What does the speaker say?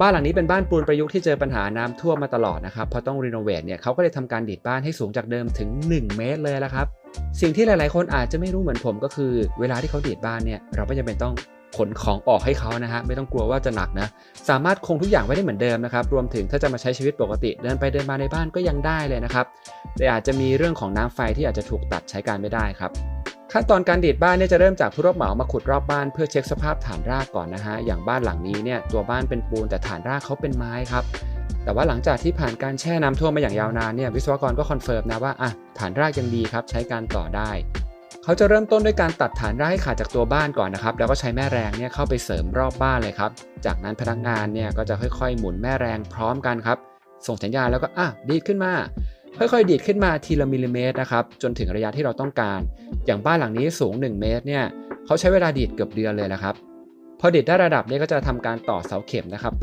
บ้านหลังนี้เป็นบ้านปูนประยุกต์ที่เจอปัญหาน้ำท่วมมาตลอดนะครับพราะต้องรีโนเวทเนี่ยเขาก็เลยทำการดีดบ้านให้สูงจากเดิมถึง 1 เมตรเลยละครับ สิ่งที่หลายๆ คนอาจจะไม่รู้เหมือนผมก็คือ เวลาที่เขาดีดบ้านเนี่ยเราไม่จำเป็นต้องขนของออกให้เขานะฮะไม่ต้องกลัวว่าจะหนักนะสามารถคงทุกอย่างไว้ได้เหมือนเดิมนะครับรวมถึงถ้าจะมาใช้ชีวิตปกติเดินไปเดินมาในบ้านก็ยังได้เลยนะครับแต่อาจจะมีเรื่องของน้ำไฟที่อาจจะถูกตัดใช้การไม่ได้ครับ ขั้นตอนการดีดบ้านเนี่ยจะเริ่มจากผู้รับเหมามาขุดรอบบ้านเพื่อเช็คสภาพฐานรากก่อนนะฮะอย่างบ้านหลังนี้เนี่ยตัวบ้านเป็นปูนแต่ฐานรากเขาเป็นไม้ครับแต่ว่าหลังจากที่ผ่านการแช่น้ำท่วมมาอย่างยาวนานเนี่ยวิศวกรก็คอนเฟิร์มนะว่าอะฐานรากยังดีครับใช้การต่อได้ เขาจะเริ่มต้นด้วยการตัดฐานรากให้ขาดจากตัวบ้านก่อนนะครับแล้วก็ใช้แม่แรงเนี่ยเข้าไปเสริมรอบบ้านเลยครับ จากนั้นพนักงานเนี่ยก็จะค่อยๆ หมุนแม่แรงพร้อมกันครับ ส่งสัญญาณแล้วก็อะดีขึ้นมา ค่อยๆดีดขึ้นมาทีละมิลลิเมตรนะครับจนถึงระยะที่เราต้องการ อย่างบ้านหลังนี้สูง 1 เมตรเนี่ยเขาใช้เวลาดีดเกือบเดือนเลยละครับพอดีดได้ระดับนี้ก็จะทำการต่อเสาเข็มนะครับเป็น